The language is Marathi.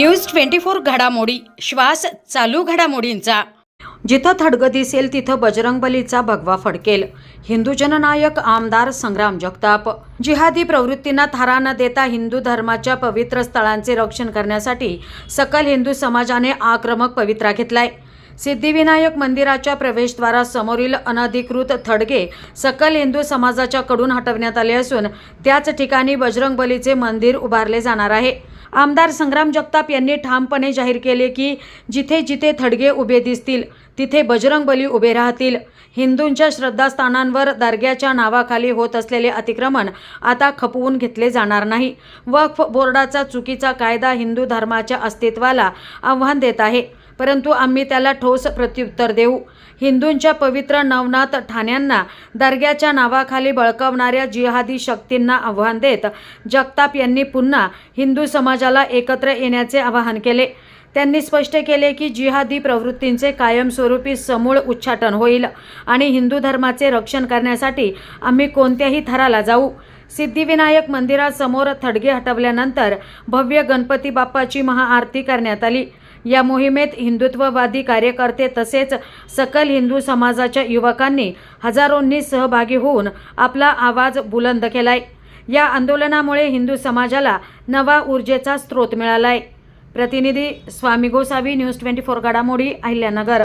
न्यूज ट्वेंटी फोर घडामोडी श्वास चालू घडामोडींचा. जिथं थडगं दिसेल तिथं बजरंगबलीचा भगवा फडकेल. हिंदू जननायक आमदार संग्राम जगताप. जिहादी प्रवृत्तींना थारा न देता हिंदू धर्माच्या पवित्र स्थळांचे रक्षण करण्यासाठी सकल हिंदू समाजाने आक्रमक पवित्रा घेतलाय. सिद्धिविनायक मंदिराच्या प्रवेशद्वारासमोरील अनधिकृत थडगे सकल हिंदू समाजाच्या कडून हटवण्यात आले असून त्याच ठिकाणी बजरंगबलीचे मंदिर उभारले जाणार आहे. आमदार संग्राम जगताप यांनी ठामपणे जाहीर केले की जिथे जिथे थडगे उभे दिसतील तिथे बजरंगबली उभे राहतील. हिंदूंच्या श्रद्धास्थानांवर दर्ग्याच्या नावाखाली होत असलेले अतिक्रमण आता खपवून घेतले जाणार नाही. वक्फ बोर्डाचा चुकीचा कायदा हिंदू धर्माच्या अस्तित्वाला आव्हान देत आहे. परंतु आम्ही त्याला ठोस प्रत्युत्तर देऊ. हिंदूंच्या पवित्र नवनाथ ठाण्यांना दर्ग्याच्या नावाखाली बळकावणाऱ्या जिहादी शक्तींना आव्हान देत जगताप यांनी पुन्हा हिंदू समाजाला एकत्र येण्याचे आवाहन केले. त्यांनी स्पष्ट केले की जिहादी प्रवृत्तींचे कायमस्वरूपी समूळ उच्चाटन होईल आणि हिंदू धर्माचे रक्षण करण्यासाठी आम्ही कोणत्याही थराला जाऊ. सिद्धिविनायक मंदिरासमोर थडगे हटवल्यानंतर भव्य गणपती बाप्पाची महाआरती करण्यात आली. या मोहिमेत हिंदुत्ववादी कार्यकर्ते तसेच सकल हिंदू समाजाच्या युवकांनी हजारोंनी सहभागी होऊन आपला आवाज बुलंद केलाय. या आंदोलनामुळे हिंदू समाजाला नवा ऊर्जेचा स्रोत मिळालाय. प्रतिनिधी Swami Gosavi news twenty four घडामोडी अहिल्यानगर.